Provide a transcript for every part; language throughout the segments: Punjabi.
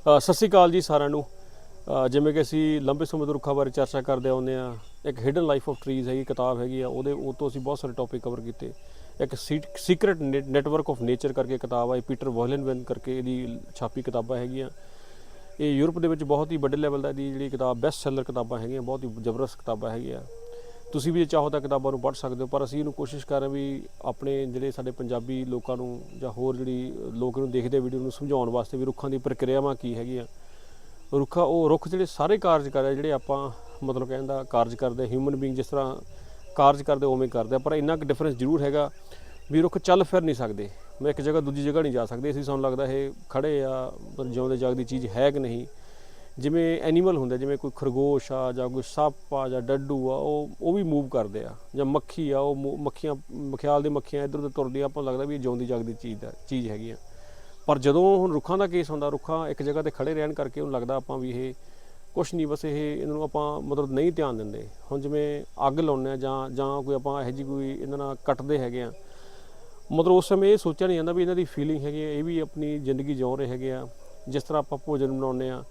ਸਤਿ ਸ਼੍ਰੀ ਅਕਾਲ ਜੀ ਸਾਰਿਆਂ ਨੂੰ। ਜਿਵੇਂ ਕਿ ਅਸੀਂ ਲੰਬੇ ਸਮੇਂ ਤੋਂ ਰੁੱਖਾਂ ਬਾਰੇ ਚਰਚਾ ਕਰਦੇ ਆਉਂਦੇ ਆ ਇੱਕ ਹਿਡਨ ਲਾਈਫ ਆਫ ਟਰੀਜ਼ ਹੈਗੀ, ਕਿਤਾਬ ਹੈਗੀ ਆ, ਉਹਦੇ ਉਹ ਤੋਂ ਅਸੀਂ ਬਹੁਤ ਸਾਰੇ ਟੌਪਿਕ ਕਵਰ ਕੀਤੇ। ਇੱਕ ਸੀਕ੍ਰੀਟ ਨੈਟਵਰਕ ਆਫ ਨੇਚਰ ਕਰਕੇ ਕਿਤਾਬ ਆ, ਇਹ ਪੀਟਰ ਵੋਲਨਵੈਨ ਕਰਕੇ ਇਹਦੀ ਛਾਪੀ ਕਿਤਾਬਾਂ ਹੈਗੀਆਂ। ਇਹ ਯੂਰਪ ਦੇ ਵਿੱਚ ਬਹੁਤ ਹੀ ਵੱਡੇ ਲੈਵਲ ਦਾ ਦੀ ਜਿਹੜੀ ਕਿਤਾਬ ਬੈਸਟ ਸੈਲਰ ਕਿਤਾਬਾਂ ਹੈਗੀਆਂ, ਬਹੁਤ ਹੀ ਜ਼ਬਰਦਸਤ ਕਿਤਾਬਾਂ ਹੈਗੀਆਂ। ਤੁਸੀਂ ਵੀ ਜੇ ਚਾਹੋ ਤਾਂ ਕਿਤਾਬਾਂ ਨੂੰ ਪੜ੍ਹ ਸਕਦੇ ਹੋ, ਪਰ ਅਸੀਂ ਇਹਨੂੰ ਕੋਸ਼ਿਸ਼ ਕਰ ਰਹੇ ਵੀ ਆਪਣੇ ਜਿਹੜੇ ਸਾਡੇ ਪੰਜਾਬੀ ਲੋਕਾਂ ਨੂੰ ਜਾਂ ਹੋਰ ਜਿਹੜੀ ਲੋਕ ਨੂੰ ਦੇਖਦੇ ਵੀਡੀਓ ਨੂੰ ਸਮਝਾਉਣ ਵਾਸਤੇ ਵੀ ਰੁੱਖਾਂ ਦੀ ਪ੍ਰਕਿਰਿਆਵਾਂ ਕੀ ਹੈਗੀਆਂ। ਰੁੱਖਾ, ਉਹ ਰੁੱਖ ਜਿਹੜੇ ਸਾਰੇ ਕਾਰਜ ਕਰ ਰਹੇ ਜਿਹੜੇ ਆਪਾਂ ਮਤਲਬ ਕਹਿੰਦਾ ਕਾਰਜ ਕਰਦੇ ਹਿਊਮਨ ਬੀਇੰਗ ਜਿਸ ਤਰ੍ਹਾਂ ਕਾਰਜ ਕਰਦੇ ਉਵੇਂ ਕਰਦੇ ਪਰ ਇੰਨਾ ਕੁ ਡਿਫਰੈਂਸ ਜ਼ਰੂਰ ਹੈਗਾ ਵੀ ਰੁੱਖ ਚੱਲ ਫਿਰ ਨਹੀਂ ਸਕਦੇ। ਮੈਂ ਇੱਕ ਜਗ੍ਹਾ ਦੂਜੀ ਜਗ੍ਹਾ ਨਹੀਂ ਜਾ ਸਕਦੇ ਅਸੀਂ ਸਾਨੂੰ ਲੱਗਦਾ ਇਹ ਖੜੇ ਆ, ਪਰ ਜਿਉਂਦੇ ਜਾਗਦੀ ਚੀਜ਼ ਹੈ ਕਿ ਨਹੀਂ। ਜਿਵੇਂ ਐਨੀਮਲ ਹੁੰਦਾ, ਜਿਵੇਂ ਕੋਈ ਖਰਗੋਸ਼ ਆ ਜਾਂ ਕੋਈ ਸੱਪ ਆ ਜਾਂ ਡੱਡੂ ਆ, ਉਹ ਉਹ ਵੀ ਮੂਵ ਕਰਦੇ ਆ। ਜਾਂ ਮੱਖੀ ਆ, ਉਹ ਮੂ- ਮੱਖੀਆਂ, ਮਖਿਆਲ ਦੇ ਮੱਖੀਆਂ ਇੱਧਰ ਉੱਧਰ ਤੁਰਦੀਆਂ, ਆਪਾਂ ਨੂੰ ਲੱਗਦਾ ਵੀ ਇਹ ਜਿਉਂਦੀ ਜਾਗਦੀ ਚੀਜ਼ ਦਾ ਚੀਜ਼ ਹੈਗੀ ਆ। ਪਰ ਜਦੋਂ ਹੁਣ ਰੁੱਖਾਂ ਦਾ ਕੇਸ ਹੁੰਦਾ, ਰੁੱਖਾਂ ਇੱਕ ਜਗ੍ਹਾ ਤੇ ਖੜੇ ਰਹਿਣ ਕਰਕੇ ਉਹਨੂੰ ਲੱਗਦਾ ਆਪਾਂ ਵੀ ਇਹ ਕੁਛ ਨਹੀਂ, ਬਸ ਇਹ ਇਹਨਾਂ ਨੂੰ ਆਪਾਂ ਮਤਲਬ ਨਹੀਂ ਧਿਆਨ ਦਿੰਦੇ। ਹੁਣ ਜਿਵੇਂ ਅੱਗ ਲਾਉਂਦੇ ਆ ਜਾਂ ਜਾਂ ਕੋਈ ਆਪਾਂ ਇਹੋ ਜਿਹੀ ਕੋਈ ਇਹਨਾਂ ਨਾਲ ਕੱਟਦੇ ਹੈਗੇ ਆ, ਮਤਲਬ ਉਸ ਸਮੇਂ ਇਹ ਸੋਚਿਆ ਨਹੀਂ ਜਾਂਦਾ ਵੀ ਇਹਨਾਂ ਦੀ ਫੀਲਿੰਗ ਹੈਗੀ ਆ, ਇਹ ਵੀ ਆਪਣੀ ਜ਼ਿੰਦਗੀ ਜਿਉ ਰਹੇ ਹੈਗੇ ਆ। ਜਿਸ ਤਰ੍ਹਾਂ ਆਪਾਂ ਭੋਜਨ ਬਣਾਉਂਦੇ ਆ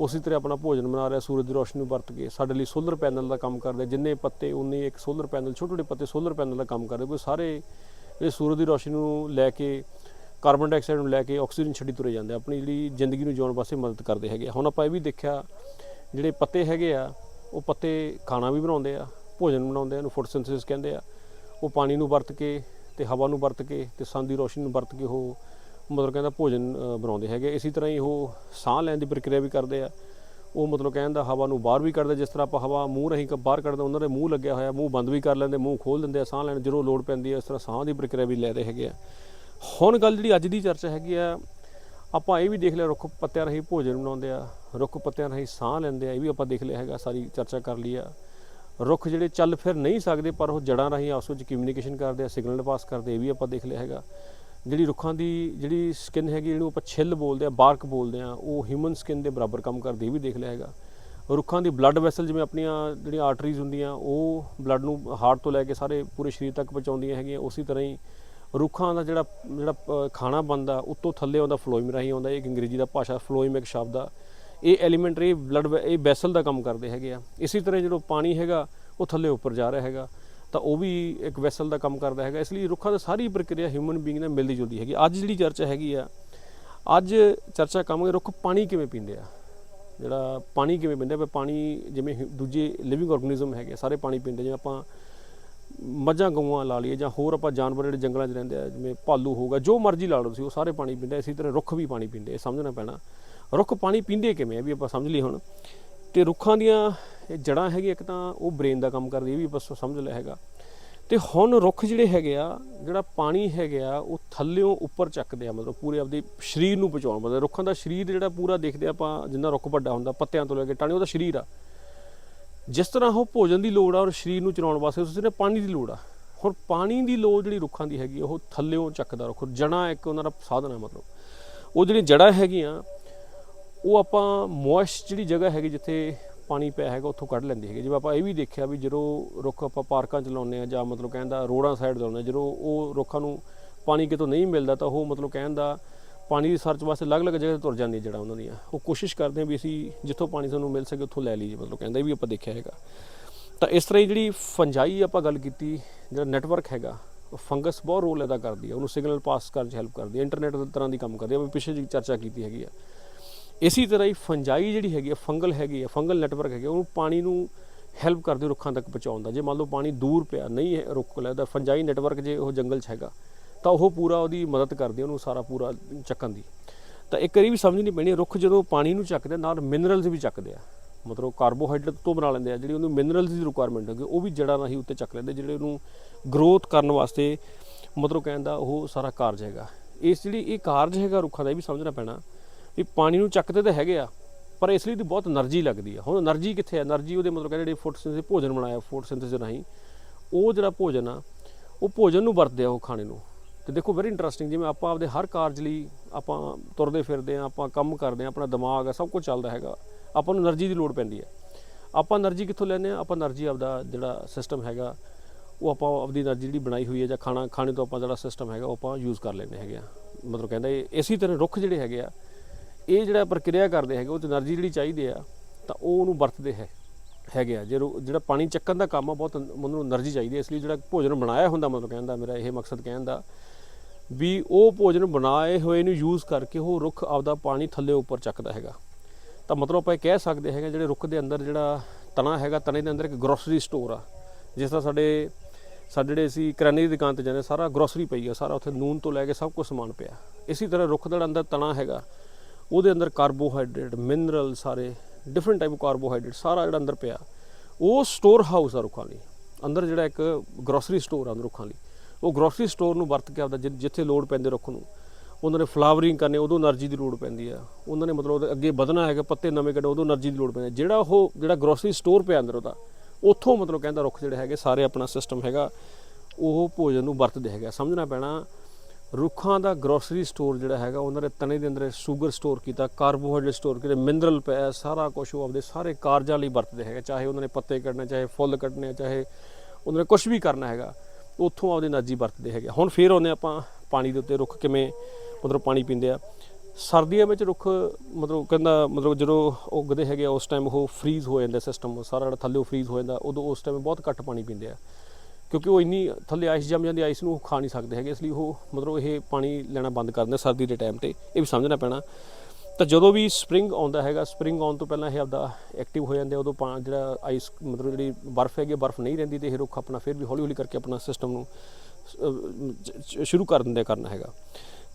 ਉਸੇ ਤਰ੍ਹਾਂ ਆਪਣਾ ਭੋਜਨ ਬਣਾ ਰਿਹਾ, ਸੂਰਜ ਦੀ ਰੋਸ਼ਨੀ ਨੂੰ ਵਰਤ ਕੇ ਸਾਡੇ ਲਈ ਸੋਲਰ ਪੈਨਲ ਦਾ ਕੰਮ ਕਰਦੇ, ਜਿੰਨੇ ਪੱਤੇ, ਉਨੇ ਇੱਕ ਸੋਲਰ ਪੈਨਲ ਛੋਟੇ ਛੋਟੇ ਪੱਤੇ ਸੋਲਰ ਪੈਨਲ ਦਾ ਕੰਮ ਕਰਦੇ ਕੋਈ ਸਾਰੇ ਇਹ ਸੂਰਜ ਦੀ ਰੋਸ਼ਨੀ ਨੂੰ ਲੈ ਕੇ ਕਾਰਬਨ ਡਾਈਆਕਸਾਈਡ ਨੂੰ ਲੈ ਕੇ ਆਕਸੀਜਨ ਛੱਡੀ ਤੁਰੇ ਜਾਂਦੇ ਆ। ਆਪਣੀ ਜਿਹੜੀ ਜ਼ਿੰਦਗੀ ਨੂੰ ਜਿਉਣ ਵਾਸਤੇ ਮਦਦ ਕਰਦੇ ਹੈਗੇ ਆ। ਹੁਣ ਆਪਾਂ ਇਹ ਵੀ ਦੇਖਿਆ, ਜਿਹੜੇ ਪੱਤੇ ਹੈਗੇ ਆ, ਉਹ ਪੱਤੇ ਖਾਣਾ ਵੀ ਬਣਾਉਂਦੇ ਆ, ਭੋਜਨ ਬਣਾਉਂਦੇ ਆ, ਇਹਨੂੰ ਫੋਟੋਸਿੰਥੇਸਿਸ ਕਹਿੰਦੇ ਆ ਉਹ ਪਾਣੀ ਨੂੰ ਵਰਤ ਕੇ ਤੇ ਹਵਾ ਨੂੰ ਵਰਤ ਕੇ ਤੇ sun ਦੀ ਰੋਸ਼ਨੀ ਨੂੰ ਵਰਤ ਕੇ ਉਹ ਮਤਲਬ ਕਹਿੰਦਾ ਭੋਜਨ ਬਣਾਉਂਦੇ ਹੈਗੇ। ਇਸੇ ਤਰ੍ਹਾਂ ਹੀ ਉਹ ਸਾਹ ਲੈਣ ਦੀ ਪ੍ਰਕਿਰਿਆ ਵੀ ਕਰਦੇ ਆ। ਉਹ ਮਤਲਬ ਕਹਿਣ ਦਾ ਹਵਾ ਨੂੰ ਬਾਹਰ ਵੀ ਕੱਢਦੇ, ਜਿਸ ਤਰ੍ਹਾਂ ਆਪਾਂ ਹਵਾ ਮੂੰਹ ਰਾਹੀਂ ਕ ਬਾਹਰ ਕੱਢਦੇ, ਉਹਨਾਂ ਦੇ ਮੂੰਹ ਲੱਗਿਆ ਹੋਇਆ, ਮੂੰਹ ਬੰਦ ਵੀ ਕਰ ਲੈਂਦੇ, ਮੂੰਹ ਖੋਲ ਦਿੰਦੇ ਆ, ਸਾਹ ਲੈਣ ਜਦੋਂ ਲੋੜ ਪੈਂਦੀ ਹੈ ਇਸ ਤਰ੍ਹਾਂ ਸਾਹ ਦੀ ਪ੍ਰਕਿਰਿਆ ਵੀ ਲੈ ਰਹੇ ਹੈਗੇ ਆ। ਹੁਣ ਗੱਲ ਜਿਹੜੀ ਅੱਜ ਦੀ ਚਰਚਾ ਹੈਗੀ ਆ, ਆਪਾਂ ਇਹ ਵੀ ਦੇਖ ਲਿਆ, ਰੁੱਖ ਪੱਤਿਆਂ ਰਾਹੀਂ ਭੋਜਨ ਬਣਾਉਂਦੇ ਆ, ਰੁੱਖ ਪੱਤਿਆਂ ਰਾਹੀਂ ਸਾਹ ਲੈਂਦੇ ਆ, ਇਹ ਵੀ ਆਪਾਂ ਦੇਖ ਲਿਆ ਹੈਗਾ, ਸਾਰੀ ਚਰਚਾ ਕਰ ਲਈ ਆ। ਰੁੱਖ ਜਿਹੜੇ ਚੱਲ ਫਿਰ ਨਹੀਂ ਸਕਦੇ, ਪਰ ਉਹ ਜੜਾਂ ਰਾਹੀਂ ਆਪਸ ਵਿੱਚ ਕਮਿਊਨੀਕੇਸ਼ਨ ਕਰਦੇ ਆ ਸਿਗਨਲ ਪਾਸ ਕਰਦੇ ਇਹ ਵੀ ਆਪਾਂ ਦੇਖ ਲਿਆ ਹੈਗਾ। ਜਿਹੜੀ ਰੁੱਖਾਂ ਦੀ ਜਿਹੜੀ ਸਕਿਨ ਹੈਗੀ ਜਿਹਨੂੰ ਆਪਾਂ ਛਿੱਲ ਬੋਲਦੇ ਆ ਬਾਰਕ ਬੋਲਦੇ ਆ ਉਹ ਹਿਊਮਨ ਸਕਿਨ ਦੇ ਬਰਾਬਰ ਕੰਮ ਕਰਦੀ ਵੀ ਦੇਖ ਲਿਆ ਹੈਗਾ। ਰੁੱਖਾਂ ਦੀ ਬਲੱਡ ਵੈਸਲ ਜਿਵੇਂ ਆਪਣੀਆਂ ਜਿਹੜੀਆਂ ਆਰਟਰੀਜ਼ ਹੁੰਦੀਆਂ ਉਹ ਬਲੱਡ ਨੂੰ ਹਾਰਟ ਤੋਂ ਲੈ ਕੇ ਸਾਰੇ ਪੂਰੇ ਸਰੀਰ ਤੱਕ ਪਹੁੰਚਾਉਂਦੀਆਂ ਹੈਗੀਆਂ। ਉਸੇ ਤਰ੍ਹਾਂ ਹੀ ਰੁੱਖਾਂ ਦਾ ਜਿਹੜਾ ਜਿਹੜਾ ਅ, ਖਾਣਾ ਬਣਦਾ ਉੱਤੋਂ ਥੱਲੇ ਆਉਂਦਾ ਫਲੋਇਮ ਰਾਹੀਂ ਆਉਂਦਾ ਇਹ ਇੱਕ ਅੰਗਰੇਜ਼ੀ ਦਾ ਭਾਸ਼ਾ ਫਲੋਇਮ ਇੱਕ ਸ਼ਬਦ ਆ। ਇਹ ਐਲੀਮੈਂਟਰੀ ਬਲੱਡ ਇਹ ਵੈਸਲ ਦਾ ਕੰਮ ਕਰਦੇ ਹੈਗੇ ਆ। ਇਸੇ ਤਰ੍ਹਾਂ ਜਿਹੜਾ ਪਾਣੀ ਹੈਗਾ ਉਹ ਥੱਲੇ ਉੱਪਰ ਜਾ ਰਿਹਾ ਹੈਗਾ। ਤਾਂ ਉਹ ਵੀ ਇੱਕ ਵੈਸਲ ਦਾ ਕੰਮ ਕਰਦਾ ਹੈਗਾ। ਇਸ ਲਈ ਰੁੱਖਾਂ ਦੀ ਸਾਰੀ ਪ੍ਰਕਿਰਿਆ ਹਿਊਮਨ ਬੀਇੰਗ ਨਾਲ ਮਿਲਦੀ ਜੁਲਦੀ ਹੈਗੀ। ਅੱਜ ਜਿਹੜੀ ਚਰਚਾ ਹੈਗੀ ਆ, ਅੱਜ ਚਰਚਾ ਕਰਾਂਗੇ ਰੁੱਖ ਪਾਣੀ ਕਿਵੇਂ ਪੀਂਦੇ ਆ। ਜਿਹੜਾ ਪਾਣੀ ਕਿਵੇਂ ਪੀਂਦੇ ਆ ਪਾਣੀ ਜਿਵੇਂ ਦੂਜੇ ਲਿਵਿੰਗ ਆਰਗੇਨਿਜ਼ਮ ਹੈਗੇ ਸਾਰੇ ਪਾਣੀ ਪੀਂਦੇ ਜਿਵੇਂ ਆਪਾਂ ਮੱਝਾਂ, ਗਊਆਂ ਲਾ ਲਈਏ ਜਾਂ ਹੋਰ ਆਪਾਂ ਜਾਨਵਰ ਜਿਹੜੇ ਜੰਗਲਾਂ 'ਚ ਰਹਿੰਦੇ ਆ, ਜਿਵੇਂ ਭਾਲੂ ਹੋਊਗਾ, ਜੋ ਮਰਜ਼ੀ ਲਾ ਲਓ ਤੁਸੀਂ, ਉਹ ਸਾਰੇ ਪਾਣੀ ਪੀਂਦੇ ਆ। ਇਸੇ ਤਰ੍ਹਾਂ ਰੁੱਖ ਵੀ ਪਾਣੀ ਪੀਂਦੇ ਇਹ ਸਮਝਣਾ ਪੈਣਾ। ਰੁੱਖ ਪਾਣੀ ਪੀਂਦੇ ਕਿਵੇਂ ਆ ਵੀ ਆਪਾਂ ਸਮਝ ਲਈ ਹੁਣ। ਤੇ ਰੁੱਖਾਂ ਦੀਆਂ ਇਹ ਜੜਾਂ ਹੈਗੀਆਂ ਇੱਕ ਤਾਂ ਉਹ ਬ੍ਰੇਨ ਦਾ ਕੰਮ ਕਰਦੀ ਇਹ ਵੀ ਬਸ ਸਮਝ ਲਿਆ ਹੈਗਾ। ਤੇ ਹੁਣ ਰੁੱਖ ਜਿਹੜੇ ਹੈਗੇ ਆ ਜਿਹੜਾ ਪਾਣੀ ਹੈਗੇ ਆ ਉਹ ਥੱਲਿਓਂ ਉੱਪਰ ਚੱਕਦੇ ਆ ਮਤਲਬ ਪੂਰੇ ਆਪਦੇ ਸਰੀਰ ਨੂੰ ਪਹੁੰਚਾਉਣ ਮਤਲਬ ਰੁੱਖਾਂ ਦਾ ਸਰੀਰ ਜਿਹੜਾ ਪੂਰਾ ਦੇਖਦੇ ਆਪਾਂ ਜਿੰਨਾ ਰੁੱਖ ਵੱਡਾ ਹੁੰਦਾ ਪੱਤਿਆਂ ਤੋਂ ਲੈ ਕੇ ਟਾਣੀ ਉਹਦਾ ਸਰੀਰ ਆ। ਜਿਸ ਤਰ੍ਹਾਂ ਉਹ ਭੋਜਨ ਦੀ ਲੋੜ ਆ ਔਰ ਸਰੀਰ ਨੂੰ ਚਲਾਉਣ ਵਾਸਤੇ ਉਸ ਤਰ੍ਹਾਂ ਪਾਣੀ ਦੀ ਲੋੜ ਆ। ਹੁਣ ਪਾਣੀ ਦੀ ਲੋੜ ਜਿਹੜੀ ਰੁੱਖਾਂ ਦੀ ਹੈਗੀ ਆ, ਉਹ ਥੱਲਿਓਂ ਚੱਕਦਾ ਰੁੱਖ। ਜੜਾਂ ਇੱਕ ਉਹਨਾਂ ਦਾ ਸਾਧਨ ਹੈ ਮਤਲਬ। ਉਹ ਜਿਹੜੀਆਂ ਜੜਾਂ ਹੈਗੀਆਂ ਉਹ ਆਪਾਂ ਮੋਇਸਟ ਜਿਹੜੀ ਜਗ੍ਹਾ ਹੈਗੀ ਜਿੱਥੇ ਪਾਣੀ ਪਿਆ ਹੈਗਾ, ਉੱਥੋਂ ਕੱਢ ਲੈਂਦੀ ਹੈਗੀ। ਜਿਵੇਂ ਆਪਾਂ ਇਹ ਵੀ ਦੇਖਿਆ ਵੀ ਜਦੋਂ ਰੁੱਖ ਆਪਾਂ ਪਾਰਕਾਂ 'ਚ ਲਾਉਂਦੇ ਆ ਜਾਂ ਮਤਲਬ ਕਹਿੰਦਾ ਰੋਡਾਂ ਸਾਈਡ ਲਾਉਂਦੇ ਆ ਜਦੋਂ ਉਹ ਰੁੱਖਾਂ ਨੂੰ ਪਾਣੀ ਕਿਤੋਂ ਨਹੀਂ ਮਿਲਦਾ ਤਾਂ ਉਹ ਮਤਲਬ ਕਹਿੰਦਾ ਪਾਣੀ ਦੀ ਸਰਚ ਵਾਸਤੇ ਅਲੱਗ-ਅਲੱਗ ਜਗ੍ਹਾ ਤੇ ਤੁਰ ਜਾਂਦੀ ਜਿਹੜਾ ਉਹਨਾਂ ਦੀਆਂ। ਉਹ ਕੋਸ਼ਿਸ਼ ਕਰਦੇ ਆ ਵੀ ਅਸੀਂ ਜਿੱਥੋਂ ਪਾਣੀ ਸਾਨੂੰ ਮਿਲ ਸਕੇ ਉੱਥੋਂ ਲੈ ਲਈਏ, ਮਤਲਬ ਕਹਿੰਦਾ ਇਹ ਵੀ ਆਪਾਂ ਦੇਖਿਆ ਹੈਗਾ। ਤਾਂ ਇਸ ਤਰ੍ਹਾਂ ਹੀ ਜਿਹੜੀ ਫੰਜਾਈ ਆਪਾਂ ਗੱਲ ਕੀਤੀ, ਜਿਹੜਾ ਨੈਟਵਰਕ ਹੈਗਾ, ਉਹ ਫੰਗਸ ਬਹੁਤ ਰੋਲ ਅਦਾ ਕਰਦੀ ਹੈ ਉਹਨੂੰ ਸਿਗਨਲ ਪਾਸ ਕਰਨ 'ਚ ਹੈਲਪ ਕਰਦੀ ਹੈ ਇੰਟਰਨੈਟ ਦੀ ਤਰ੍ਹਾਂ ਦੀ ਕੰਮ ਕਰਦੀ ਹੈ ਮੈਂ ਪਿੱਛੇ ਜੀ ਚਰਚਾ ਕੀਤੀ ਹੈਗੀ ਆ। ਇਸੇ ਤਰ੍ਹਾਂ ਹੀ ਫੰਜਾਈ ਜਿਹੜੀ ਹੈਗੀ ਆ ਫੰਗਲ ਹੈਗੀ ਆ ਫੰਗਲ ਨੈਟਵਰਕ ਹੈਗਾ ਉਹਨੂੰ ਪਾਣੀ ਨੂੰ ਹੈਲਪ ਕਰਦੇ ਰੁੱਖਾਂ ਤੱਕ ਪਹੁੰਚਾਉਣ ਦਾ। ਜੇ ਮੰਨ ਲਓ ਪਾਣੀ ਦੂਰ ਪਿਆ ਨਹੀਂ ਹੈ ਰੁੱਖ ਕੋਲ ਤਾਂ ਫੰਜਾਈ ਨੈਟਵਰਕ ਜੇ ਉਹ ਜੰਗਲ 'ਚ ਹੈਗਾ ਤਾਂ ਉਹ ਪੂਰਾ ਉਹਦੀ ਮਦਦ ਕਰਦੀ ਉਹਨੂੰ ਸਾਰਾ ਪੂਰਾ ਚੱਕਣ ਦੀ। ਤਾਂ ਇੱਕ ਵਾਰੀ ਵੀ ਸਮਝ ਨਹੀਂ ਪੈਣੀ ਰੁੱਖ ਜਦੋਂ ਪਾਣੀ ਨੂੰ ਚੱਕਦੇ ਆ, ਨਾਲ ਮਿਨਰਲਸ ਵੀ ਚੱਕਦੇ ਆ। ਮਤਲਬ ਕਾਰਬੋਹਾਈਡਰੇਟ ਤੋਂ ਬਣਾ ਲੈਂਦੇ ਆ ਜਿਹੜੀ ਉਹਨੂੰ ਮਿਨਰਲਸ ਦੀ ਰਿਕੁਆਇਰਮੈਂਟ ਹੈਗੀ ਉਹ ਵੀ ਜੜਾਂ ਰਾਹੀਂ ਉੱਤੇ ਚੱਕ ਲੈਂਦੇ ਜਿਹੜੇ ਉਹਨੂੰ ਗਰੋਥ ਕਰਨ ਵਾਸਤੇ ਮਤਲਬ ਕਹਿੰਦਾ ਉਹ ਸਾਰਾ ਕਾਰਜ ਹੈਗਾ। ਇਸ ਜਿਹੜੀ ਇਹ ਕਾਰਜ ਹੈਗਾ ਰੁੱਖਾਂ ਦਾ ਇਹ ਵੀ ਸਮਝਣਾ ਪੈਣਾ। ਇਹ ਪਾਣੀ ਨੂੰ ਚੱਕਦੇ ਤਾਂ ਹੈਗੇ ਆ, ਪਰ ਇਸ ਲਈ ਦੀ ਬਹੁਤ એનર્ਜੀ ਲੱਗਦੀ ਆ। ਹੁਣ એનર્ਜੀ ਕਿੱਥੇ ਆ? એનર્ਜੀ ਉਹਦੇ ਮਤਲਬ ਕਹਿੰਦੇ ਜਿਹੜੇ ਫੋਟੋਸਿੰਥੇਸਿਸ ਭੋਜਨ ਬਣਾਇਆ ਫੋਟੋਸਿੰਥੇਸਿਸ ਰਾਹੀਂ। ਉਹ ਜਿਹੜਾ ਭੋਜਨ ਆ, ਉਹ ਭੋਜਨ ਨੂੰ ਵਰਤਦੇ ਆ ਉਹ ਖਾਣੇ ਨੂੰ। ਤੇ ਦੇਖੋ ਵੈਰੀ ਇੰਟਰਸਟਿੰਗ ਜਿਵੇਂ ਆਪਾਂ ਆਪਦੇ ਹਰ ਕਾਰਜ ਲਈ ਆਪਾਂ ਤੁਰਦੇ ਫਿਰਦੇ ਆ, ਆਪਾਂ ਕੰਮ ਕਰਦੇ ਆ, ਆਪਣਾ ਦਿਮਾਗ ਆ, ਸਭ ਕੁਝ ਚੱਲਦਾ ਹੈਗਾ। ਆਪਾਂ ਨੂੰ એનર્ਜੀ ਦੀ ਲੋੜ ਪੈਂਦੀ ਹੈ ਆਪਾਂ એનર્ਜੀ ਕਿੱਥੋਂ ਲੈਂਦੇ ਆ? ਆਪਾਂ એનર્ਜੀ ਆਪਦਾ ਜਿਹੜਾ ਸਿਸਟਮ ਹੈਗਾ, ਉਹ ਆਪਾਂ ਆਪਦੀ એનર્ਜੀ ਜਿਹੜੀ ਬਣਾਈ ਹੋਈ ਹੈ ਜਾਂ ਖਾਣਾ, ਖਾਣੇ ਤੋਂ ਆਪਾਂ ਜਿਹੜਾ ਸਿਸਟਮ ਹੈਗਾ, ਉਹ ਆਪਾਂ ਯੂਜ਼ ਕਰ ਲੈਂਦੇ ਹੈਗੇ ਆ। ਮਤਲਬ ਕਹਿੰਦਾ ਇਸੇ ਤਰ੍ਹਾਂ ਰੁੱਖ ਜਿਹੜੇ ਹੈਗੇ ਆ ਇਹ ਜਿਹੜਾ ਪ੍ਰਕਿਰਿਆ ਕਰਦੇ ਹੈਗੇ, ਉਹ ਚ એનર્ਜੀ ਜਿਹੜੀ ਚਾਹੀਦੀ ਆ, ਤਾਂ ਉਹ ਉਹਨੂੰ ਵਰਤਦੇ ਹੈ, ਹੈਗੇ ਆ। ਜਿਹੜਾ ਪਾਣੀ ਚੱਕਣ ਦਾ ਕੰਮ ਆ, ਬਹੁਤ ਮੈਨੂੰ એનર્ਜੀ ਚਾਹੀਦੀ ਇਸ ਲਈ ਜਿਹੜਾ ਭੋਜਨ ਬਣਾਇਆ ਹੁੰਦਾ, ਮਤਲਬ ਕਹਿੰਦਾ ਮੇਰਾ ਇਹ ਮਕਸਦ ਕਹਿਣ ਦਾ, ਵੀ ਉਹ ਭੋਜਨ ਬਣਾਏ ਹੋਏ ਨੂੰ ਯੂਜ਼ ਕਰਕੇ ਉਹ ਰੁੱਖ ਆਪਦਾ ਪਾਣੀ ਥੱਲੇ ਉੱਪਰ ਚੱਕਦਾ ਹੈਗਾ। ਤਾਂ ਮਤਲਬ ਆਪਾਂ ਇਹ ਕਹਿ ਸਕਦੇ ਹੈਗੇ ਜਿਹੜੇ ਰੁੱਖ ਦੇ ਅੰਦਰ ਜਿਹੜਾ ਤਣਾ ਹੈਗਾ, ਤਣੇ ਦੇ ਅੰਦਰ ਇੱਕ ਗਰੋਸਰੀ ਸਟੋਰ ਆ। ਜਿਸ ਦਾ ਸਾਡੇ ਸਾਡੇ ਜਿਹੜੇ ਅਸੀਂ ਕਿਰਾਨੇ ਦੀ ਦੁਕਾਨ ਤੇ ਜਾਂਦੇ ਸਾਰਾ ਗਰੋਸਰੀ ਪਈ ਆ, ਸਾਰਾ ਉੱਥੇ ਨੂਨ ਤੋਂ ਲੈ ਕੇ ਸਭ ਕੁਝ ਸਮਾਨ ਪਿਆ। ਇਸੇ ਤਰ੍ਹਾਂ ਰੁੱਖ ਦੇ ਅੰਦਰ ਤਣਾ ਹੈਗਾ ਉਹਦੇ ਅੰਦਰ ਕਾਰਬੋਹਾਈਡਰੇਟ ਮਿਨਰਲ ਸਾਰੇ ਡਿਫਰੈਂਟ ਟਾਈਪ ਕਾਰਬੋਹਾਈਡਰੇਟ ਸਾਰਾ ਜਿਹੜਾ ਅੰਦਰ ਪਿਆ, ਉਹ ਸਟੋਰ ਹਾਊਸ ਆ ਰੁੱਖਾਂ ਲਈ। ਅੰਦਰ ਜਿਹੜਾ ਇੱਕ ਗਰੋਸਰੀ ਸਟੋਰ ਆ ਰੁੱਖਾਂ ਲਈ। ਉਹ ਗਰੋਸਰੀ ਸਟੋਰ ਨੂੰ ਵਰਤ ਕੇ ਆਪਦਾ ਜਿੱਥੇ ਲੋੜ ਪੈਂਦੇ ਰੁੱਖ ਨੂੰ, ਉਹਨਾਂ ਨੇ ਫਲਾਵਰਿੰਗ ਕਰਨੇ, ਉਦੋਂ એનર્ਜੀ ਦੀ ਲੋੜ ਪੈਂਦੀ ਆ। ਉਹਨਾਂ ਨੇ ਮਤਲਬ ਅੱਗੇ ਵਧਣਾ ਹੈਗਾ, ਪੱਤੇ ਨਵੇਂ ਕੱਢੋ, ਉਦੋਂ એનર્ਜੀ ਦੀ ਲੋੜ ਪੈਂਦੀ ਜਿਹੜਾ ਉਹ, ਜਿਹੜਾ ਗਰੋਸਰੀ ਸਟੋਰ ਪਿਆ ਅੰਦਰ ਉਹਦਾ, ਉੱਥੋਂ ਮਤਲਬ ਕਹਿੰਦਾ ਰੁੱਖ ਜਿਹੜੇ ਹੈਗੇ, ਸਾਰੇ ਆਪਣਾ ਸਿਸਟਮ ਹੈਗਾ, ਉਹ ਭੋਜਨ ਨੂੰ ਵਰਤਦੇ ਹੈਗਾ ਸਮਝਣਾ ਪੈਣਾ ਰੁੱਖਾਂ ਦਾ ਗਰੋਸਰੀ ਸਟੋਰ ਜਿਹੜਾ ਹੈਗਾ, ਉਹਨਾਂ ਦੇ ਤਣੇ ਦੇ ਅੰਦਰ ਸ਼ੂਗਰ ਸਟੋਰ ਕੀਤਾ ਕਾਰਬੋਹਾਈਡਰੇਟ ਸਟੋਰ ਕੀਤੇ ਮਿਨਰਲ ਪਿਆ ਸਾਰਾ ਕੁਝ ਉਹ ਆਪਦੇ ਸਾਰੇ ਕਾਰਜਾਂ ਲਈ ਵਰਤਦੇ ਹੈਗੇ, ਚਾਹੇ ਉਹਨਾਂ ਨੇ ਪੱਤੇ ਕੱਢਣੇ ਚਾਹੇ ਫੁੱਲ ਕੱਢਣੇ ਚਾਹੇ ਉਹਨਾਂ ਨੇ ਕੁਝ ਵੀ ਕਰਨਾ ਹੈਗਾ, ਉੱਥੋਂ ਆਪਦੀ એનર્ਜੀ ਵਰਤਦੇ ਹੈਗੇ। ਹੁਣ ਫੇਰ ਉਹਨੇ ਆਪਾਂ ਪਾਣੀ ਦੇ ਉੱਤੇ ਰੁੱਖ ਕਿਵੇਂ ਮਤਲਬ ਪਾਣੀ ਪੀਂਦੇ ਆ। ਸਰਦੀਆਂ ਵਿੱਚ ਰੁੱਖ ਮਤਲਬ ਕਹਿੰਦਾ, ਮਤਲਬ ਜਦੋਂ ਉੱਗਦੇ ਹੈਗੇ ਉਸ ਟਾਈਮ ਉਹ ਫ੍ਰੀਜ਼ ਹੋ ਜਾਂਦਾ ਸਿਸਟਮ ਸਾਰਾ ਜਿਹੜਾ ਥੱਲੇ ਫ੍ਰੀਜ਼ ਹੋ ਜਾਂਦਾ, ਉਦੋਂ ਉਸ ਟਾਈਮ ਬਹੁਤ ਘੱਟ ਪਾਣੀ ਪੀਂਦੇ ਆ। ਕਿਉਂਕਿ ਉਹ ਇੰਨੀ ਥੱਲੇ ਆਈਸ ਜੰਮ ਜਾਂਦੀ ਆਈਸ ਨੂੰ ਖਾ ਨਹੀਂ ਸਕਦੇ ਹੈਗੇ। ਇਸ ਲਈ ਉਹ ਮਤਲਬ ਇਹ ਪਾਣੀ ਲੈਣਾ ਬੰਦ ਕਰ ਦਿੰਦੇ ਸਰਦੀ ਦੇ ਟਾਈਮ ਤੇ। ਇਹ ਵੀ ਸਮਝਣਾ ਪੈਣਾ। ਤਾਂ ਜਦੋਂ ਵੀ ਸਪ੍ਰਿੰਗ ਆਉਂਦਾ ਹੈਗਾ ਸਪ੍ਰਿੰਗ ਆਉਣ ਤੋਂ ਪਹਿਲਾਂ ਇਹ ਆਪਦਾ ਐਕਟਿਵ ਹੋ ਜਾਂਦੇ ਉਦੋਂ ਪਾ ਜਿਹੜਾ ਆਈਸ ਮਤਲਬ ਜਿਹੜੀ ਬਰਫ਼ ਹੈਗੀ ਬਰਫ਼ ਨਹੀਂ ਰਹਿੰਦੀ ਤੇ ਇਹ ਰੁੱਖ ਆਪਣਾ ਫਿਰ ਵੀ ਹੌਲੀ ਹੌਲੀ ਕਰਕੇ ਆਪਣਾ ਸਿਸਟਮ ਨੂੰ ਸ਼ੁਰੂ ਕਰ ਦਿੰਦੇ ਕਰਨਾ ਹੈਗਾ।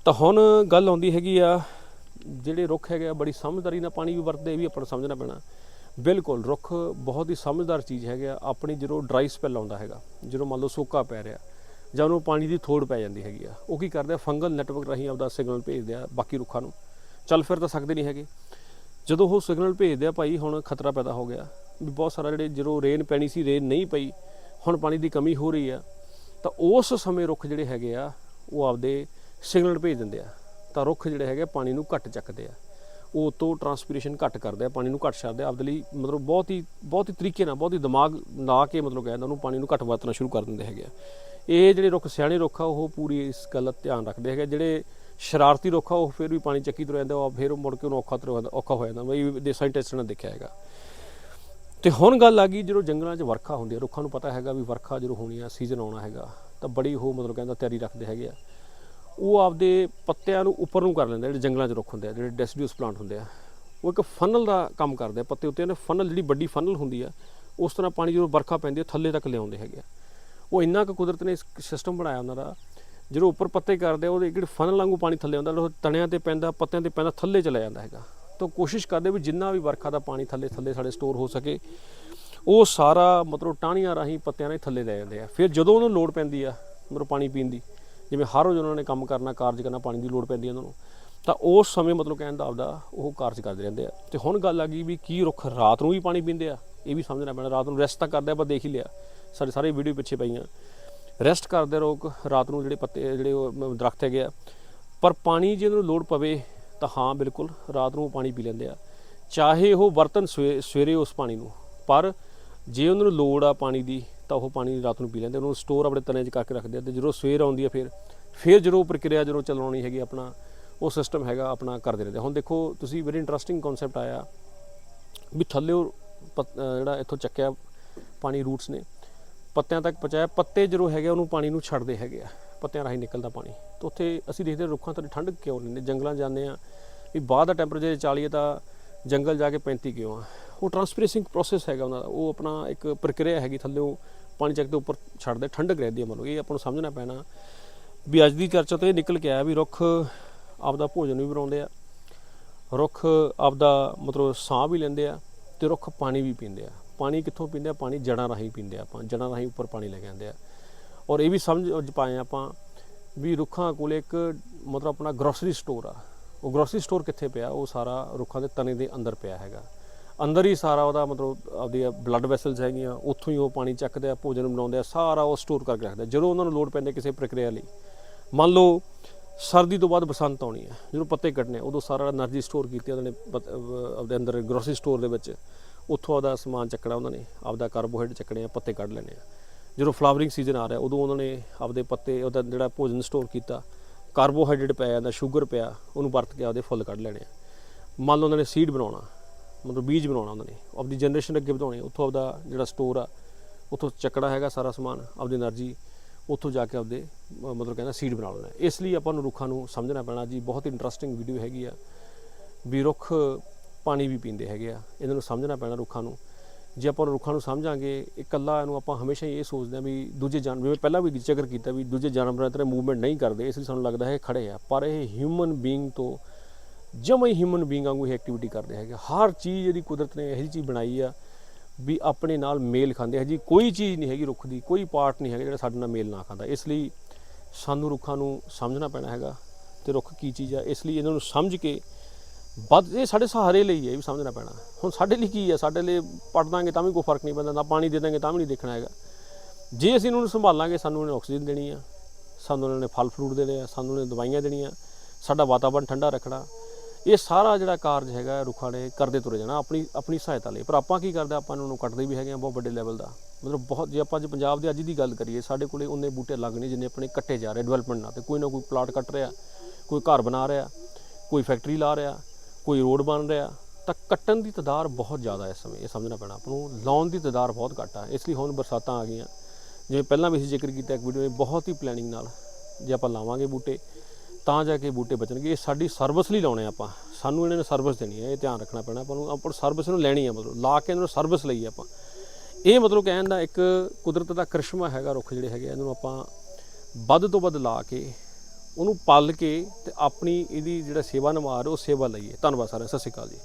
ਤਾਂ ਹੁਣ ਗੱਲ ਆਉਂਦੀ ਹੈਗੀ ਆ, ਜਿਹੜੇ ਰੁੱਖ ਹੈਗੇ ਆ, ਬੜੀ ਸਮਝਦਾਰੀ ਨਾਲ ਪਾਣੀ ਵੀ ਵਰਤਦੇ, ਇਹ ਵੀ ਆਪਾਂ ਨੂੰ ਸਮਝਣਾ ਪੈਣਾ। ਬਿਲਕੁਲ, ਰੁੱਖ ਬਹੁਤ ਹੀ ਸਮਝਦਾਰ ਚੀਜ਼ ਹੈਗੇ ਆ। ਆਪਣੀ ਜਦੋਂ ਡਰਾਈ ਸਪੈਲ ਆਉਂਦਾ ਹੈਗਾ, ਜਦੋਂ ਮੰਨ ਲਓ ਸੋਕਾ ਪੈ ਰਿਹਾ, ਜਾਂ ਉਹਨੂੰ ਪਾਣੀ ਦੀ ਥੋੜ ਪੈ ਜਾਂਦੀ ਹੈਗੀ ਆ, ਉਹ ਕੀ ਕਰਦੇ ਆ? ਫੰਗਲ ਨੈਟਵਰਕ ਰਾਹੀਂ ਆਪਦਾ ਸਿਗਨਲ ਭੇਜਦੇ ਆ ਬਾਕੀ ਰੁੱਖਾਂ ਨੂੰ। ਚੱਲ ਫਿਰ ਤਾਂ ਸਕਦੇ ਨਹੀਂ ਹੈਗੇ। ਜਦੋਂ ਉਹ ਸਿਗਨਲ ਭੇਜਦੇ ਆ ਭਾਈ, ਹੁਣ ਖਤਰਾ ਪੈਦਾ ਹੋ ਗਿਆ। ਵੀ ਬਹੁਤ ਸਾਰਾ ਜਿਹੜੇ ਜਦੋਂ ਰੇਨ ਪੈਣੀ ਸੀ ਰੇਨ ਨਹੀਂ ਪਈ, ਹੁਣ ਪਾਣੀ ਦੀ ਕਮੀ ਹੋ ਰਹੀ ਆ, ਤਾਂ ਉਸ ਸਮੇਂ ਰੁੱਖ ਜਿਹੜੇ ਹੈਗੇ ਆ, ਉਹ ਆਪਦੇ ਸਿਗਨਲ ਭੇਜ ਦਿੰਦੇ ਆ। ਤਾਂ ਰੁੱਖ ਜਿਹੜੇ ਹੈਗੇ ਪਾਣੀ ਨੂੰ ਘੱਟ ਚੱਕਦੇ ਆ। ਉਹ ਤੋਂ ਟਰਾਂਸਪੀਰੇਸ਼ਨ ਘੱਟ ਕਰਦੇ ਆ, ਪਾਣੀ ਨੂੰ ਘੱਟ ਛੱਡਦੇ ਆ, ਆਪਦੇ ਲਈ ਮਤਲਬ ਬਹੁਤ ਹੀ ਬਹੁਤ ਹੀ ਤਰੀਕੇ ਨਾਲ, ਬਹੁਤ ਹੀ ਦਿਮਾਗ ਲਾ ਕੇ ਮਤਲਬ ਕਹਿੰਦਾ ਉਹਨੂੰ ਪਾਣੀ ਨੂੰ ਘੱਟ ਵਰਤਣਾ ਸ਼ੁਰੂ ਕਰ ਦਿੰਦੇ ਹੈਗੇ ਆ। ਇਹ ਜਿਹੜੇ ਰੁੱਖ, ਸਿਆਣੇ ਰੁੱਖ ਆ, ਉਹ ਪੂਰੀ ਇਸ ਗੱਲ ਦਾ ਧਿਆਨ ਰੱਖਦੇ ਹੈਗੇ ਜਿਹੜੇ ਸ਼ਰਾਰਤੀ ਰੁੱਖ ਆ, ਉਹ ਫਿਰ ਵੀ ਪਾਣੀ ਚੱਕੀ ਤੁਰ ਜਾਂਦੇ, ਉਹ ਫਿਰ ਉਹ ਮੁੜ ਕੇ ਉਹਨੂੰ ਔਖਾ ਤੁਰ ਜਾਂਦਾ ਔਖਾ ਹੋ ਜਾਂਦਾ। ਬਈ ਦੇ ਸਾਇੰਟਿਸਟ ਨੇ ਦੇਖਿਆ ਹੈਗਾ। ਤੇ ਹੁਣ ਗੱਲ ਆ ਗਈ ਜਦੋਂ ਜੰਗਲਾਂ 'ਚ ਵਰਖਾ ਹੁੰਦੀ ਹੈ ਰੁੱਖਾਂ ਨੂੰ ਪਤਾ ਹੈਗਾ ਵੀ ਵਰਖਾ ਜਦੋਂ ਹੋਣੀ ਆ ਸੀਜ਼ਨ ਆਉਣਾ ਹੈਗਾ, ਤਾਂ ਬੜੀ ਉਹ ਮਤਲਬ ਕਹਿੰਦਾ ਤਿਆਰੀ ਰੱਖਦੇ ਹੈਗੇ ਆ। ਉਹ ਆਪਦੇ ਪੱਤਿਆਂ ਨੂੰ ਉੱਪਰ ਨੂੰ ਕਰ ਲੈਂਦੇ ਜਿਹੜੇ ਜੰਗਲਾਂ 'ਚ ਰੁੱਖ ਹੁੰਦੇ ਆ, ਜਿਹੜੇ ਡੈਸੀਡਿਊਸ ਪਲਾਂਟ ਹੁੰਦੇ ਆ। ਉਹ ਇੱਕ ਫਨਲ ਦਾ ਕੰਮ ਕਰਦੇ ਆ, ਪੱਤੇ ਉੱਤੇ ਉਹਨੇ ਫਨਲ ਜਿਹੜੀ ਵੱਡੀ ਫਨਲ ਹੁੰਦੀ ਆ, ਉਸ ਤਰ੍ਹਾਂ ਪਾਣੀ ਜਦੋਂ ਵਰਖਾ ਪੈਂਦੀ ਹੈ ਥੱਲੇ ਤੱਕ ਲਿਆਉਂਦੇ ਹੈਗੇ ਆ। ਉਹ ਇੰਨਾ ਕੁ ਕੁਦਰਤ ਨੇ ਸਿਸਟਮ ਬਣਾਇਆ ਉਹਨਾਂ ਦਾ ਜਦੋਂ ਉੱਪਰ ਪੱਤੇ ਕਰਦੇ ਆ, ਉਹਦੇ ਜਿਹੜੀ ਫਨਲ ਵਾਂਗੂ ਪਾਣੀ ਥੱਲੇ ਆਉਂਦਾ, ਉਹ ਤਣਿਆਂ ਤੇ ਪੈਂਦਾ, ਪੱਤਿਆਂ ਤੇ ਪੈਂਦਾ, ਥੱਲੇ ਚਲਾ ਜਾਂਦਾ ਹੈਗਾ। ਤਾਂ ਕੋਸ਼ਿਸ਼ ਕਰਦੇ ਵੀ ਜਿੰਨਾ ਵੀ ਵਰਖਾ ਦਾ ਪਾਣੀ ਥੱਲੇ ਥੱਲੇ ਸਾਡੇ ਸਟੋਰ ਹੋ ਸਕੇ, ਉਹ ਸਾਰਾ ਮਤਲਬ ਟਾਹਣੀਆਂ ਰਾਹੀਂ ਪੱਤਿਆਂ ਨਾਲ ਥੱਲੇ ਲੈ ਜਾਂਦੇ ਆ। ਫਿਰ ਜਦੋਂ ਉਹਨੂੰ ਲੋੜ ਪੈਂਦੀ ਆ, ਮਤਲਬ ਪਾਣੀ ਪੀਣ ਦੀ ਜਿਵੇਂ ਹਰ ਰੋਜ਼ ਉਹਨਾਂ ਨੇ ਕੰਮ ਕਰਨਾ, ਕਾਰਜ ਕਰਨਾ, ਪਾਣੀ ਦੀ ਲੋੜ ਪੈਂਦੀ ਹੈ ਉਹਨਾਂ ਨੂੰ, ਤਾਂ ਉਸ ਸਮੇਂ ਮਤਲਬ ਕਹਿਣ ਦਾ ਆਪਦਾ ਉਹ ਕਾਰਜ ਕਰਦੇ ਰਹਿੰਦੇ ਆ। ਤੇ ਹੁਣ ਗੱਲ ਆ ਗਈ ਵੀ ਕੀ ਰੁੱਖ ਰਾਤ ਨੂੰ ਵੀ ਪਾਣੀ ਪੀਂਦੇ ਆ, ਇਹ ਵੀ ਸਮਝਣਾ ਪੈਣਾ, ਰਾਤ ਨੂੰ ਰੈਸਟ ਤਾਂ ਕਰਦੇ ਆ ਆਪਾਂ ਦੇਖ ਹੀ ਲਿਆ, ਸਾਡੇ ਸਾਰੇ ਵੀਡੀਓ ਪਿੱਛੇ ਪਈਆਂ। ਰੈਸਟ ਕਰਦੇ ਰੋਕ ਰਾਤ ਨੂੰ ਜਿਹੜੇ ਪੱਤੇ, ਜਿਹੜੇ ਉਹ ਦਰਖਤ ਹੈਗੇ ਆ, ਪਰ ਪਾਣੀ ਜੇ ਉਹਨੂੰ ਲੋੜ ਪਵੇ ਤਾਂ ਹਾਂ, ਬਿਲਕੁਲ, ਰਾਤ ਨੂੰ ਪਾਣੀ ਪੀ ਲੈਂਦੇ ਆ। ਚਾਹੇ ਉਹ ਬਰਤਨ ਸਵੇ- ਸਵੇਰੇ ਉਸ ਪਾਣੀ ਨੂੰ, ਪਰ ਜੇ ਉਹਨਾਂ ਨੂੰ ਲੋੜ ਆ ਪਾਣੀ ਦੀ ਤਾਂ ਉਹ ਪਾਣੀ ਰਾਤ ਨੂੰ ਪੀ ਲੈਂਦੇ, ਉਹਨੂੰ ਸਟੋਰ ਆਪਣੇ ਤਨੇ 'ਚ ਕਰਕੇ ਰੱਖਦੇ ਆ ਤੇ ਜਦੋਂ ਸਵੇਰ ਆਉਂਦੀ ਹੈ ਫਿਰ ਫਿਰ ਜਦੋਂ ਪ੍ਰਕਿਰਿਆ ਜਦੋਂ ਚਲਾਉਣੀ ਹੈਗੀ ਆਪਣਾ, ਉਹ ਸਿਸਟਮ ਹੈਗਾ ਆਪਣਾ ਕਰਦੇ ਰਹਿੰਦੇ ਹੁਣ ਦੇਖੋ, ਤੁਸੀਂ ਵੈਰੀ ਇੰਟਰਸਟਿੰਗ ਕਨਸੈਪਟ ਆਇਆ ਵੀ ਥੱਲੇ ਉਹ ਜਿਹੜਾ ਇੱਥੋਂ ਚੱਕਿਆ ਪਾਣੀ ਰੂਟਸ ਨੇ, ਪੱਤਿਆਂ ਤੱਕ ਪਹੁੰਚਾਇਆ, ਪੱਤੇ ਜਦੋਂ ਹੈਗੇ ਉਹਨੂੰ ਪਾਣੀ ਨੂੰ ਛੱਡਦੇ ਹੈਗੇ ਆ, ਪੱਤਿਆਂ ਰਾਹੀਂ ਨਿਕਲਦਾ ਪਾਣੀ। ਤਾਂ ਉੱਥੇ ਅਸੀਂ ਦੇਖਦੇ ਹਾਂ ਰੁੱਖਾਂ ਤੋਂ ਠੰਡ ਕਿਉਂ ਨਹੀਂ ਜੰਗਲਾਂ ਜਾਂਦੇ ਆ ਵੀ ਬਾਹਰ ਦਾ ਟੈਂਪਰੇਚਰ 40 ਹੈ ਤਾਂ ਜੰਗਲ ਜਾ ਕੇ 35 ਕਿਉਂ ਆ? ਉਹ ਟਰਾਂਸਪੀਰੇਸਿੰਗ ਪ੍ਰੋਸੈਸ ਹੈਗਾ ਉਹਨਾਂ ਦਾ, ਉਹ ਆਪਣਾ ਇੱਕ ਪ੍ਰਕਿਰਿਆ ਹੈਗੀ ਥੱਲੇੋਂ ਪਾਣੀ ਚੱਕ ਦੇ ਉੱਪਰ ਛੱਡਦੇ ਠੰਡਕ ਰਹਿੰਦੀ ਹੈ ਮਤਲਬ ਇਹ ਆਪਾਂ ਨੂੰ ਸਮਝਣਾ ਪੈਣਾ। ਵੀ ਅੱਜ ਦੀ ਚਰਚਾ ਤੋਂ ਇਹ ਨਿਕਲ ਕੇ ਆਇਆ ਵੀ ਰੁੱਖ ਆਪਦਾ ਭੋਜਨ ਵੀ ਬਣਾਉਂਦੇ ਆ, ਰੁੱਖ ਆਪਦਾ ਮਤਲਬ ਸਾਹ ਵੀ ਲੈਂਦੇ ਆ ਤੇ ਰੁੱਖ ਪਾਣੀ ਵੀ ਪੀਂਦੇ ਆ। ਪਾਣੀ ਕਿੱਥੋਂ ਪੀਂਦੇ ਆ? ਪਾਣੀ ਜੜਾਂ ਰਾਹੀਂ ਪੀਂਦੇ ਆ ਆਪਾਂ, ਜੜਾਂ ਰਾਹੀਂ ਉੱਪਰ ਪਾਣੀ ਲੈ ਕੇ ਆਉਂਦੇ ਆ। ਔਰ ਇਹ ਵੀ ਸਮਝ ਪਾਏ ਆਪਾਂ ਵੀ ਰੁੱਖਾਂ ਕੋਲ ਇੱਕ ਮਤਲਬ ਆਪਣਾ ਗਰੋਸਰੀ ਸਟੋਰ ਆ। ਉਹ ਗਰੋਸਰੀ ਸਟੋਰ ਕਿੱਥੇ ਪਿਆ? ਉਹ ਸਾਰਾ ਰੁੱਖਾਂ ਦੇ ਤਣੇ ਦੇ ਅੰਦਰ ਪਿਆ ਹੈਗਾ। ਅੰਦਰ ਹੀ ਸਾਰਾ ਉਹਦਾ ਮਤਲਬ ਆਪਦੀ ਬਲੱਡ ਵੈਸਲਸ ਹੈਗੀਆਂ, ਉੱਥੋਂ ਹੀ ਉਹ ਪਾਣੀ ਚੱਕਦੇ ਆ, ਭੋਜਨ ਬਣਾਉਂਦੇ ਆ, ਸਾਰਾ ਉਹ ਸਟੋਰ ਕਰਕੇ ਰੱਖਦੇ ਆ। ਜਦੋਂ ਉਹਨਾਂ ਨੂੰ ਲੋੜ ਪੈਂਦੀ ਕਿਸੇ ਪ੍ਰਕਿਰਿਆ ਲਈ। ਮੰਨ ਲਓ ਸਰਦੀ ਤੋਂ ਬਾਅਦ ਬਸੰਤ ਆਉਣੀ ਹੈ ਜਦੋਂ ਪੱਤੇ ਕੱਟਨੇ ਉਦੋਂ ਸਾਰਾ એનર્ਜੀ ਸਟੋਰ ਕੀਤੀ ਉਹਨਾਂ ਨੇ ਆਪਦੇ ਅੰਦਰ ਗਰੋਸਰੀ ਸਟੋਰ ਦੇ ਵਿੱਚ। ਉੱਥੋਂ ਆਦਾ ਸਮਾਨ ਚੱਕਣਾ ਉਹਨਾਂ ਨੇ, ਆਪਦਾ ਕਾਰਬੋਹਾਈਡਰੇਟ ਚੱਕਣੇ ਆ, ਪੱਤੇ ਕੱਢ ਲੈਣੇ ਆ। ਜਦੋਂ ਫਲਾਵਰਿੰਗ ਸੀਜ਼ਨ ਆ ਰਿਹਾ, ਉਦੋਂ ਉਹਨਾਂ ਨੇ ਆਪਦੇ ਪੱਤੇ, ਉਹਦਾ ਜਿਹੜਾ ਭੋਜਨ ਸਟੋਰ ਕੀਤਾ ਕਾਰਬੋਹਾਈਡਰੇਟ ਪਿਆ ਜਾਂਦਾ ਸ਼ੂਗਰ ਪਿਆ, ਉਹਨੂੰ ਵਰਤ ਕੇ ਆਪਦੇ ਫੁੱਲ ਕੱਢ ਲੈਣੇ ਆ। ਮੰਨ ਲਓ ਉਹਨਾਂ ਨੇ ਸੀਡ ਬਣਾਉਣਾ ਮਤਲਬ ਬੀਜ ਬਣਾਉਣਾ ਉਹਨਾਂ ਨੇ। ਆਪਣੀ ਜਨਰੇਸ਼ਨ ਅੱਗੇ ਵਧਾਉਣੀ, ਉੱਥੋਂ ਆਪਦਾ ਜਿਹੜਾ ਸਟੋਰ ਆ, ਉੱਥੋਂ ਚੱਕੜਾ ਹੈਗਾ ਸਾਰਾ ਸਮਾਨ, ਆਪਦੀ એનર્ਜੀ ਉੱਥੋਂ ਜਾ ਕੇ ਆਪਦੇ ਮਤਲਬ ਕਹਿੰਦਾ ਸੀਡ ਬਣਾ ਲੈਣਾ। ਇਸ ਲਈ ਆਪਾਂ ਨੂੰ ਰੁੱਖਾਂ ਨੂੰ ਸਮਝਣਾ ਪੈਣਾ ਜੀ। ਬਹੁਤ ਇੰਟਰਸਟਿੰਗ ਵੀਡੀਓ ਹੈਗੀ ਆ। ਵੀ ਰੁੱਖ ਪਾਣੀ ਵੀ ਪੀਂਦੇ ਹੈਗੇ ਆ। ਇਹਨਾਂ ਨੂੰ ਸਮਝਣਾ ਪੈਣਾ ਰੁੱਖਾਂ ਨੂੰ। ਜੇ ਆਪਾਂ ਰੁੱਖਾਂ ਨੂੰ ਸਮਝਾਂਗੇ, ਇਕੱਲਾ ਇਹਨੂੰ ਆਪਾਂ ਹਮੇਸ਼ਾ ਹੀ ਇਹ ਸੋਚਦੇ ਆ ਵੀ ਦੂਜੇ ਜਾਨਵਰ ਮੈਂ ਪਹਿਲਾਂ ਵੀ ਜ਼ਿਕਰ ਕੀਤਾ ਵੀ ਦੂਜੇ ਜਾਨਵਰਾਂ ਤਰ੍ਹਾਂ ਮੂਵਮੈਂਟ ਨਹੀਂ ਕਰਦੇ, ਇਸ ਲਈ ਸਾਨੂੰ ਲੱਗਦਾ ਹੈ ਖੜੇ ਆ। ਪਰ ਇਹ ਹਿਊਮਨ ਬੀਇੰਗ ਤੋਂ ਜਮਾ ਹੀ ਹਿਊਮਨ ਬੀਇੰਗ ਵਾਂਗੂ ਇਹ ਐਕਟੀਵਿਟੀ ਕਰਦੇ ਹੈਗੇ ਹਰ ਚੀਜ਼ ਇਹਦੀ ਕੁਦਰਤ ਨੇ ਇਹੋ ਜਿਹੀ ਚੀਜ਼ ਬਣਾਈ ਆ ਵੀ ਆਪਣੇ ਨਾਲ ਮੇਲ ਖਾਂਦੇ ਹੈ ਜੀ ਕੋਈ ਚੀਜ਼ ਨਹੀਂ ਹੈਗੀ ਰੁੱਖ ਦੀ, ਕੋਈ ਪਾਰਟ ਨਹੀਂ ਹੈਗਾ ਜਿਹੜਾ ਸਾਡੇ ਨਾਲ ਮੇਲ ਨਾ ਖਾਂਦਾ। ਇਸ ਲਈ ਸਾਨੂੰ ਰੁੱਖਾਂ ਨੂੰ ਸਮਝਣਾ ਪੈਣਾ ਹੈਗਾ ਤੇ ਰੁੱਖ ਕੀ ਚੀਜ਼ ਆ, ਇਸ ਲਈ ਇਹਨਾਂ ਨੂੰ ਸਮਝ ਕੇ ਵੱਧ ਇਹ ਸਾਡੇ ਸਹਾਰੇ ਲਈ ਹੈ ਇਹ ਵੀ ਸਮਝਣਾ ਪੈਣਾ। ਹੁਣ ਸਾਡੇ ਲਈ ਕੀ ਹੈ ਸਾਡੇ ਲਈ ਪੜ ਦਾਂਗੇ ਤਾਂ ਵੀ ਕੋਈ ਫ਼ਰਕ ਨਹੀਂ ਪੈਂਦਾ, ਨਾ ਪਾਣੀ ਦੇ ਦਾਂਗੇ ਤਾਂ ਵੀ ਨਹੀਂ ਦੇਖਣਾ ਹੈਗਾ। ਜੇ ਅਸੀਂ ਇਹਨਾਂ ਨੂੰ ਸੰਭਾਲਾਂਗੇ, ਸਾਨੂੰ ਇਹਨਾਂ ਆਕਸੀਜਨ ਦੇਣੀ ਆ, ਸਾਨੂੰ ਇਹਨਾਂ ਨੇ ਫਲ ਫਰੂਟ ਦੇਣੇ ਆ, ਸਾਨੂੰ ਇਹਨਾਂ ਨੇ ਦਵਾਈਆਂ ਦੇਣੀਆਂ, ਸਾਡਾ ਵਾਤਾਵਰਣ ਠੰਡਾ ਰੱਖਣਾ ਇਹ ਸਾਰਾ ਜਿਹੜਾ ਕਾਰਜ ਹੈਗਾ ਰੁੱਖਾਂ ਨੇ ਕਰਦੇ ਤੁਰੇ ਜਾਣਾ ਆਪਣੀ ਆਪਣੀ ਸਹਾਇਤਾ ਲਈ। ਪਰ ਆਪਾਂ ਕੀ ਕਰਦੇ, ਆਪਾਂ ਇਹਨਾਂ ਨੂੰ ਕੱਟਦੇ ਵੀ ਹੈਗੇ ਆ ਬਹੁਤ ਵੱਡੇ ਲੈਵਲ ਦਾ। ਮਤਲਬ ਬਹੁਤ, ਜੇ ਆਪਾਂ ਅੱਜ ਪੰਜਾਬ ਦੇ ਅੱਜ ਦੀ ਗੱਲ ਕਰੀਏ, ਸਾਡੇ ਕੋਲੇ ਉਹਨੇ ਬੂਟੇ ਲੱਗ ਨਹੀਂ ਜਿੰਨੇ ਆਪਣੇ ਕੱਟੇ ਜਾ ਰਹੇ ਡਿਵੈਲਪਮੈਂਟ ਨਾਲ ਤੇ ਕੋਈ ਨਾ ਕੋਈ ਪਲਾਟ ਕੱਟ ਰਿਹਾ, ਕੋਈ ਘਰ ਬਣਾ ਰਿਹਾ, ਕੋਈ ਫੈਕਟਰੀ ਲਾ ਰਿਹਾ, ਕੋਈ ਰੋਡ ਬਣ ਰਿਹਾ, ਤਾਂ ਕੱਟਣ ਦੀ ਤਦਾਰ ਬਹੁਤ ਜ਼ਿਆਦਾ ਹੈ ਇਸ ਸਮੇਂ, ਇਹ ਸਮਝਣਾ ਪੈਣਾ। ਆਪਾਂ ਨੂੰ ਲਾਉਣ ਦੀ ਤਦਾਰ ਬਹੁਤ ਘੱਟ ਆ। ਇਸ ਲਈ ਹੁਣ ਬਰਸਾਤਾਂ ਆ ਗਈਆਂ। ਜਿਵੇਂ ਪਹਿਲਾਂ ਵੀ ਅਸੀਂ ਜ਼ਿਕਰ ਕੀਤਾ ਇੱਕ ਵੀਡੀਓ ਵਿੱਚ ਬਹੁਤ ਹੀ ਪਲੈਨਿੰਗ ਨਾਲ ਜੇ ਆਪਾਂ ਲਾਵਾਂਗੇ ਬੂਟੇ ਤਾਂ ਜਾ ਕੇ ਬੂਟੇ ਬਚਣਗੇ ਇਹ ਸਾਡੀ ਸਰਵਿਸ ਲਈ ਲਾਉਣੇ ਆਪਾਂ। ਸਾਨੂੰ ਇਹਨਾਂ ਨੇ ਸਰਵਿਸ ਦੇਣੀ ਹੈ ਇਹ ਧਿਆਨ ਰੱਖਣਾ ਪੈਣਾ ਆਪਾਂ ਨੂੰ। ਆਪਾਂ ਸਰਵਿਸ ਨੂੰ ਲੈਣੀ ਹੈ ਮਤਲਬ ਲਾ ਕੇ ਇਹਨਾਂ ਨੂੰ ਸਰਵਿਸ ਲਈ ਆਪਾਂ। ਇਹ ਮਤਲਬ ਕਹਿਣ ਦਾ ਇੱਕ ਕੁਦਰਤ ਦਾ ਕਰਿਸ਼ਮਾ ਹੈਗਾ ਰੁੱਖ ਜਿਹੜੇ ਹੈਗੇ ਆ, ਇਹਨਾਂ ਨੂੰ ਆਪਾਂ ਵੱਧ ਤੋਂ ਵੱਧ ਲਾ ਕੇ ਉਹਨੂੰ ਪਾਲ ਕੇ ਤੇ ਆਪਣੀ ਇਹਦੀ ਜਿਹੜਾ ਸੇਵਾ ਨਿਭਾ ਰਹੇ ਉਹ ਸੇਵਾ ਲਈਏ। ਧੰਨਵਾਦ ਸਾਰਿਆਂ ਸਤਿ ਸ਼੍ਰੀ ਅਕਾਲ ਜੀ।